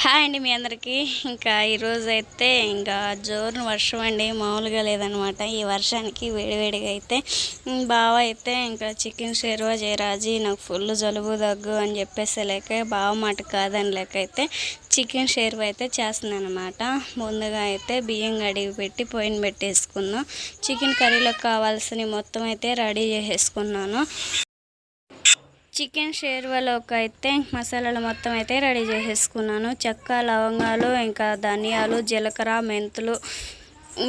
Hi అండి మీ అందరికీ. ఇంకా ఈరోజు అయితే ఇంకా జోరున వర్షం అండి మామూలుగా లేదనమాట ఈ వర్షానికి వేడివేడిగా అయితే ఉమ్, బావ అయితే ఇంకా చికెన్ షేర్వా జయరాజీ నాకు ఫుల్ జలుబు దగ్గు అని చెప్పేసి లేక బావ మాట కాదని లేక అయితే చికెన్ షేర్వా అయితే చేస్తున్నాను అనమాట ముందుగా అయితే బియ్యం కడిగి పెట్టి పొయ్యిన పెట్టేసుకున్నాను చికెన్ కర్రీలోకి కావాల్సినవి మొత్తం అయితే రెడీ చేసేసుకున్నాను. చికెన్ షేర్వాలోకి అయితే మసాలాలు మొత్తం అయితే రెడీ చేసేసుకున్నాను. చెక్క లవంగాలు ఇంకా ధనియాలు జీలకర్ర మెంతులు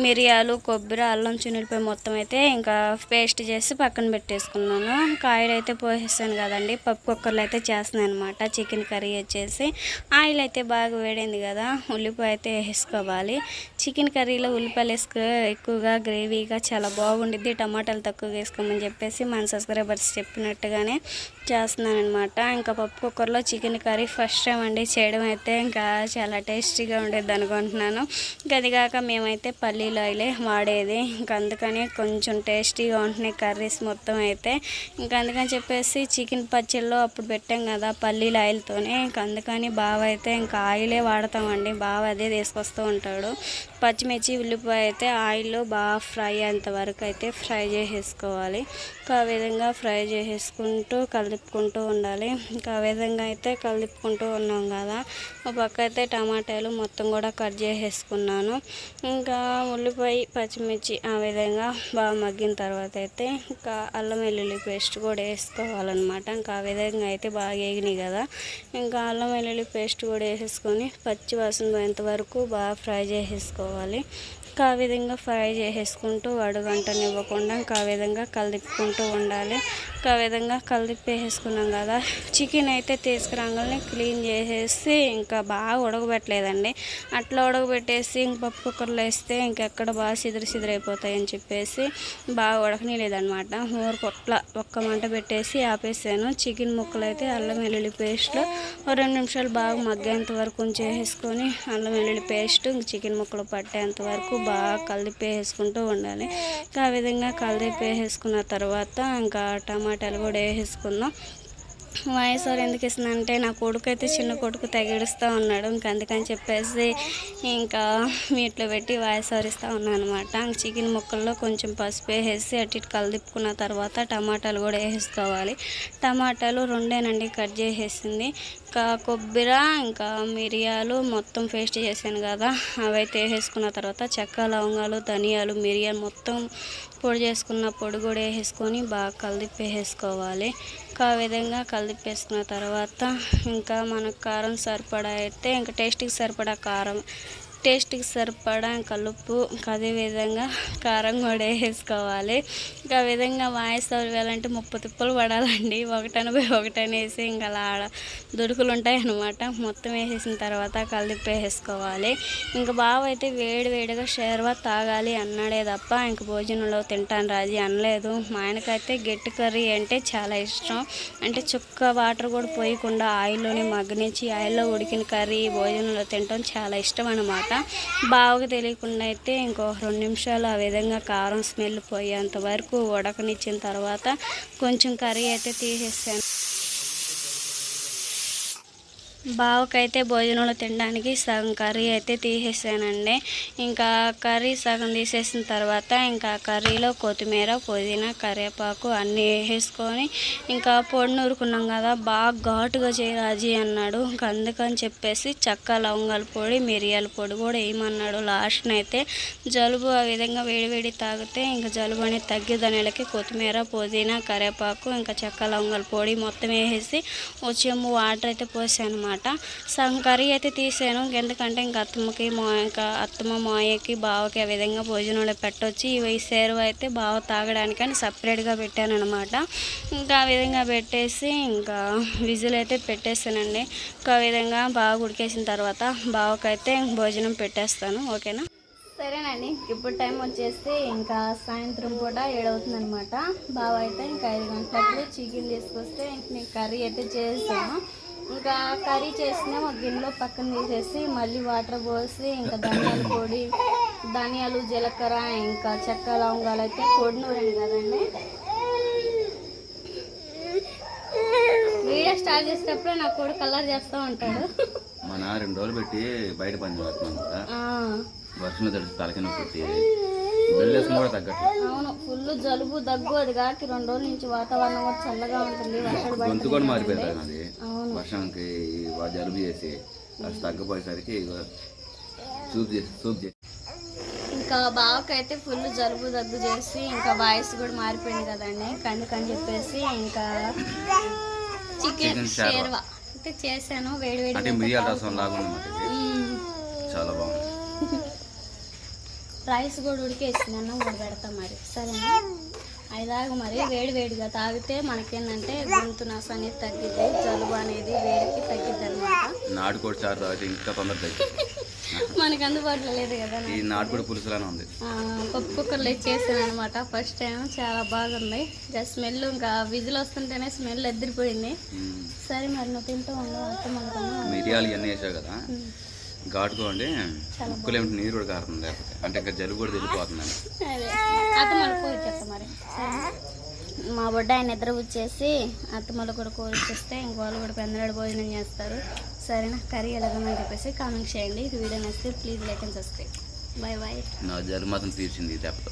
మిరియాలు కొబ్బరి అల్లం చిన్నులపై మొత్తం అయితే ఇంకా పేస్ట్ చేసి పక్కన పెట్టేసుకున్నాను. కాయలు అయితే పోసేసాను కదండి. పప్పు కుక్కర్లో అయితే చేస్తున్నాను అనమాట చికెన్ కర్రీ వచ్చేసి. ఆయిల్ అయితే బాగా వేడింది కదా. ఉల్లిపాయ అయితే వేసుకోవాలి. చికెన్ కర్రీలో ఉల్లిపాయలు వేసుకో ఎక్కువగా గ్రేవీగా చాలా బాగుండిద్ది. టమాటాలు తక్కువ వేసుకోమని చెప్పేసి మన సబ్స్క్రైబర్స్ చెప్పినట్టుగానే చేస్తున్నానమాట ఇంకా పప్పు కుక్కర్లో చికెన్ కర్రీ ఫస్ట్ టైం అండి. చేయడం అయితే ఇంకా చాలా టేస్టీగా ఉండేది అనుకుంటున్నాను. ఇంకా అది కాక మేమైతే పల్లీలు ఆయిలే వాడేది. ఇంకా అందుకని కొంచెం టేస్టీగా ఉంటున్నాయి కర్రీస్ మొత్తం అయితే. ఇంకా అందుకని చెప్పేసి చికెన్ పచ్చళ్ళలో అప్పుడు పెట్టాం కదా పల్లీల ఆయిల్తోనే ఇంకా అందుకని బావ అయితే ఇంకా ఆయిలే వాడతామండి. బావ అదే తీసుకొస్తూ ఉంటాడు. పచ్చిమిర్చి ఉల్లిపాయ అయితే ఆయిల్లో బాగా ఫ్రై అయ్యేంత వరకు అయితే ఫ్రై చేసేసుకోవాలి. ఇంకా ఆ విధంగా ఫ్రై చేసేసుకుంటూ కలుపుకుంటూ ఉండాలి. ఇంకా ఆ విధంగా అయితే కలుపుకుంటూ ఉన్నాం కదా. ఒక పక్క అయితే టమాటాలు మొత్తం కూడా కట్ చేసేసుకున్నాను. ఇంకా ఉల్లిపాయ పచ్చిమిర్చి ఆ విధంగా బాగా మగ్గిన తర్వాత అయితే ఇంకా అల్లం వెల్లుల్లి పేస్ట్ కూడా వేసుకోవాలన్నమాట. ఇంకా ఆ విధంగా అయితే బాగా వేగినాయి కదా. ఇంకా అల్లం వెల్లుల్లి పేస్ట్ కూడా వేసేసుకొని పచ్చి వాసన పోయేంత వరకు బాగా ఫ్రై చేసేసుకోవాలి. ఇంకా ఆ విధంగా ఫ్రై చేసేసుకుంటూ అడుగంటనివ్వకుండా ఇంకా ఆ విధంగా కలిపుకుంటూ ఉండాలి. ఇంకా ఆ విధంగా కలిపి కదా. చికెన్ అయితే తీసుకురాగానే క్లీన్ చేసేసి ఇంకా బాగా ఉడకబెట్టలేదండి. అట్లా ఉడకబెట్టేసి ఇంక పప్పు కుక్కర్లో వేస్తే ఇంకెక్కడ బాగా సిదిరి సిదిరైపోతాయని చెప్పేసి బాగా ఉడకనీలేదనమాట ఊరు పొట్ల ఒక్క మంట పెట్టేసి ఆపేసాను. చికెన్ ముక్కలు అయితే అల్లం వెల్లుల్లి పేస్ట్లో రెండు నిమిషాలు బాగా మగ్గేంత వరకు ఉంచేసుకొని అల్లం వెల్లుల్లి పేస్ట్ చికెన్ ముక్కలు పట్టేంత వరకు బాగా కలిపి వేసుకుంటూ ఉండాలి. ఇంకా ఆ విధంగా కలిపేసుకున్న తర్వాత ఇంకా టమాటాలు కూడా వేసేసుకుందాం. వాయిస్ ఎందుకు ఎందుకు ఇస్తుందంటే నా కొడుకు అయితే చిన్న కొడుకు తెగిడుస్తూ ఉన్నాడు. ఇంకా అందుకని చెప్పేసి ఇంకా మీట్లో పెట్టి వాయిస్ ఇస్తూ ఉన్నాను అనమాట చికెన్ ముక్కల్లో కొంచెం పసుపు వేసేసి అటు ఇటు కలిదిప్పుకున్న తర్వాత టమాటాలు కూడా వేసుకోవాలి. టమాటాలు రెండేనండి కట్ చేసేసింది. ఇంకా కొబ్బరి ఇంకా మిరియాలు మొత్తం పేస్ట్ చేశాను కదా అవైతే వేసేసుకున్న తర్వాత చెక్క లవంగాలు ధనియాలు మిరియాలు మొత్తం పొడి చేసుకున్న పొడి కూడా వేసుకొని బాగా కలిపి వేసుకోవాలి ఆ విధంగా కలిపేసుకున్న తర్వాత ఇంకా మనకు కారం సరిపడా అయితే ఇంకా టేస్ట్కి సరిపడా కారం టేస్ట్కి సరిపడా కలుపు ఇంకా అదే విధంగా కారం కూడా వేసుకోవాలి. ఇంకా ఆ విధంగా వాయిస్ వేయాలంటే ముప్పు తిప్పలు పడాలండి. ఒకటనపై ఒకటని వేసి ఇంకా అలా ఆడ దుడుకులు ఉంటాయి అనమాట మొత్తం వేసేసిన తర్వాత కలిపి వేసుకోవాలి. ఇంకా బావ అయితే వేడి వేడిగా షేర్వా తాగాలి అన్నాడే తప్ప ఇంక భోజనంలో తింటాను రాజీ అనలేదు. మా ఆయనకైతే గట్టి కర్రీ అంటే చాలా ఇష్టం. అంటే చుక్క వాటర్ కూడా పోయకుండా ఆయిల్లోనే మగ్గనించి ఆయిల్లో ఉడికిన కర్రీ భోజనంలో తినటం చాలా ఇష్టం అన్నమాట. బావకు తెలియకుండా అయితే ఇంకో రెండు నిమిషాలు ఆ విధంగా కారం స్మెల్ పోయేంత వరకు ఉడకనిచ్చిన తర్వాత కొంచెం కర్రీ అయితే తీసేసాను. బావకైతే భోజనంలో తినడానికి సగం కర్రీ అయితే తీసేసానండి. ఇంకా కర్రీ సగం తీసేసిన తర్వాత ఇంకా కర్రీలో కొత్తిమీర పుదీనా కరివేపాకు అన్నీ వేసేసుకొని ఇంకా పొడి నూరుకున్నాం కదా బాగా ఘాటుగా చేయరాజీ అన్నాడు. ఇంకా అందుకని చెప్పేసి చెక్క లవంగాల పొడి మిరియాల పొడి కూడా వేయమన్నాడు. లాస్ట్నైతే అయితే జలుబు ఆ విధంగా వేడివేడి తాగితే ఇంకా జలుబు అనేది తగ్గిదనేలకి కొత్తిమీర పుదీనా కరివేపాకు ఇంకా చెక్క లవంగాల పొడి మొత్తం వేసేసి వచ్చేము వాటర్ అయితే పోసాను అనమాట సగం కర్రీ అయితే తీసాను. ఎందుకంటే ఇంకా అత్తమ్మకి మా ఇంకా అత్తమ్మ మాయకి బావకి ఆ విధంగా భోజనంలో పెట్టొచ్చి ఇవి సేరువ అయితే బావ తాగడానికని సపరేట్గా పెట్టాను అనమాట ఇంకా ఆ విధంగా పెట్టేసి ఇంకా విజిల్ అయితే పెట్టేస్తానండి. ఇంకా విధంగా బాగా ఉడికేసిన తర్వాత బావకైతే భోజనం పెట్టేస్తాను. ఓకేనా? సరేనండి. ఇప్పుడు టైం వచ్చేసి ఇంకా సాయంత్రం పూట ఏడవుతుంది అనమాట బావ అయితే ఇంకా ఐదు గంటలకు చికెన్ తీసుకొస్తే ఇంక నేను కర్రీ అయితే చేస్తాను. ఇంకా కర్రీ చేసిన ఒక గిన్నెలో పక్కన తీసేసి మళ్ళీ వాటర్ పోసి ఇంకా ధనియాల పొడి ధనియాలు జీలకర్ర ఇంకా చెక్క లవంగాలు అయితే పొడి నూరండి కదండి. వీడియో స్టార్ట్ చేసేటప్పుడే నా కొడుకు కలర్ చేస్తూ ఉంటాడు. మన రెండు రోజులు పెట్టి బయట పని చేస్తున్నాం కదా ఆ, వర్షంలో తడిచి తలకి నొప్పి పెట్టి కూడా అవును ఫుల్ జలుబు దగ్గు అది కాకి రెండు రోజుల నుంచి వాతావరణం కూడా చల్లగా ఉంటుంది వర్షాలు గొంతు కూడా మారిపోయింది వర్షంకి జలుబు చేసి అది తగ్గపోయేసరికి సూప్ చేసి సూప్ చేసి ఇంకా బావకైతే ఫుల్ జలుబు దగ్గు చేసి ఇంకా వాయిస్ కూడా మారిపోయింది కదండి. అందుకని చెప్పేసి ఇంకా చికెన్ షేర్వా. అయితే చేశాను వేడి వేడి అంటే చాలా బాగుంది. రైస్ కూడా ఉడికేసింది అన్నం కూడా పెడతాం మరి. సరేనా? అది తాగు మరి. వేడి వేడిగా తాగితే మనకేంటంటే గొంతు నస అనేది తగ్గిద్ది జలుబు అనేది వేడికి తగ్గిద్ది అనమాట నాటుకోడి చారు తాగితే ఇంకా తొందర మనకు అందుబాటులో లేదు కదా ఈ నాటుకోడి పులుసులానే ఉంది. పప్పు కుక్కర్లో ఇచ్చేసాను అనమాట ఫస్ట్ టైం చాలా బాగుంది. ఇంకా స్మెల్ ఇంకా విజిల్ వస్తుంటేనే స్మెల్ ఎదిరిపోయింది. సరే మరి నువ్వు తింటూ ఉండు అత్త మనకన్నా మిరియాలు ఇవన్నీ వేసావు కదా? ఘాటుకోండి ముక్కులు ఏమిటి నీరు కూడా కారుతుంది లేకపోతే. అంటే ఇంకా జలుబు కూడా సరేనా? మా బొడ్డ ఆయన నిద్ర వచ్చేసి అత్తమ్మలు కూడా కూర ఇచ్చేస్తే ఇంక వాళ్ళు కూడా పెందలాడు భోజనం చేస్తారు. సరేనా? కర్రీ ఎలాగని చెప్పేసి కామెంట్ చేయండి. ఈ వీడియో నచ్చితే please like and subscribe bye bye నా జలుబు మాత్రం తీర్చింది దెబ్బతో.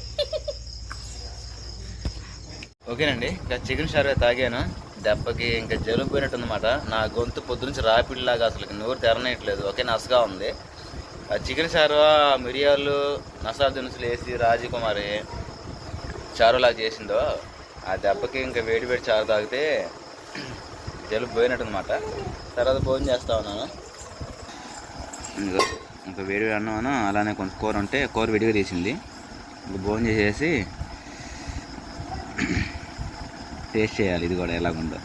ఓకేనండి. ఇంకా చికెన్ షార్వే తాగాను? దెబ్బకి ఇంకా జలుబు పోయినట్టుందన్నమాట నా గొంతు పొద్దునుంచి రాపిడిలాగా అసలు నోరు తెరనేయట్లేదు ఒకే నసగా ఉంది. ఆ చికెన్ చారువా మిరియాలు నసా దినుసులు వేసి రాజకుమారి చారులాగా చేసిందో ఆ దెబ్బకి ఇంకా వేడి వేడి చారు తాగితే జలుబు పోయినట్టుందన్నమాట. తర్వాత భోజనం చేస్తా ఉన్నాను. ఇంకా వేడి వేడి అన్నమాను అలానే కొంచెం కూర ఉంటే కూర విడిగా తీసింది. ఇంకా భోజనం చేసేసి టేస్ట్ చేయాలి. ఇది కూడా ఎలాగుందో.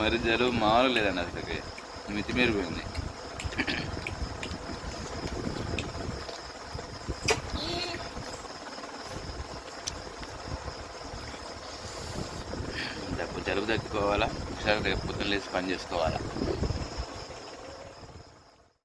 మరి జరువు మారలేదండి అసలు మితిమీరిపోయింది. జలుబు జలుబు తగ్గిపోవాలా ఒకసారి రేపు పొద్దున్న లేచి పని చేసుకోవాలా?